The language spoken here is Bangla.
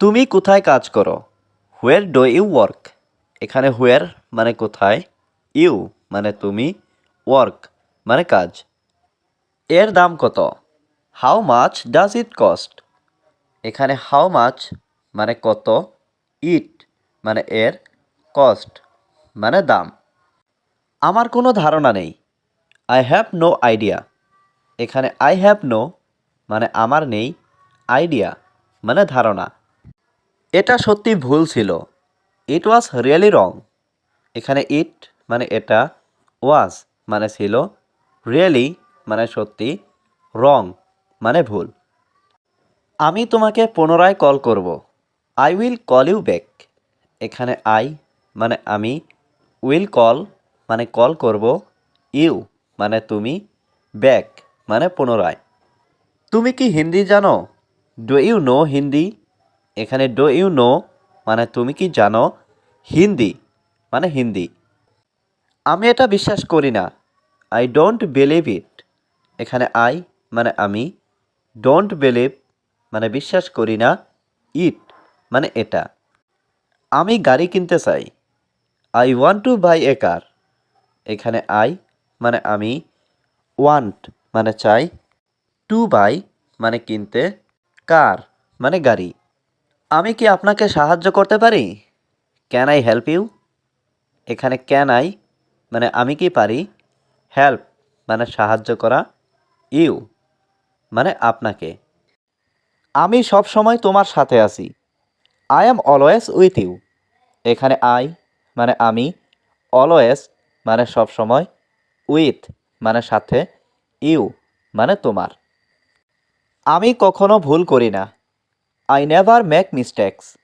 তুমি কোথায় কাজ করো? হোয়ার ডো ইউ ওয়ার্ক এখানে হোয়ার মানে কোথায়? ইউ মানে তুমি? ওয়ার্ক মানে কাজ। এর দাম কত? How much does it cost এখানে হাউ মাচ মানে কত? ইট মানে এর কস্ট মানে দাম। আমার কোনো ধারণা নেই। আই হ্যাভ নো আইডিয়া এখানে আই হ্যাভ নো মানে আমার নেই। আইডিয়া মানে ধারণা। এটা সত্যি ভুল ছিল। ইট ওয়াজ রিয়েলি রং এখানে ইট মানে এটা ওয়াজ মানে ছিল রিয়েলি মানে সত্যি রং মানে ভুল। আমি তোমাকে পুনরায় কল করব। I will call you back এখানে আই মানে আমি উইল কল মানে কল করব। ইউ মানে তুমি ব্যাক মানে পুনরায়। তুমি কি হিন্দি জানো? Do you know Hindi? এখানে ডো ইউ নো মানে তুমি কি জানো? হিন্দি মানে হিন্দি। আমি এটা বিশ্বাস করি না। আই ডোন্ট বিলিভ ইট এখানে আই মানে আমি। ডোন্ট বিলিভ মানে বিশ্বাস করি না। ইট মানে এটা। আমি গাড়ি কিনতে চাই। I want to buy a car এখানে আই মানে আমি। ওয়ান্ট মানে চাই। টু বাই মানে কিনতে। কার মানে গাড়ি। আমি কি আপনাকে সাহায্য করতে পারি? ক্যান আই হেল্প ইউ এখানে ক্যান আই মানে আমি কি পারি? হেল্প মানে সাহায্য করা। ইউ মানে আপনাকে। আমি সব সময় তোমার সাথে আছি। I am always with you এখানে আই মানে আমি। অলওয়েজ মানে সব সময়। উইথ মানে সাথে। ইউ মানে তোমার। আমি কখনো ভুল করি না। I never make mistakes.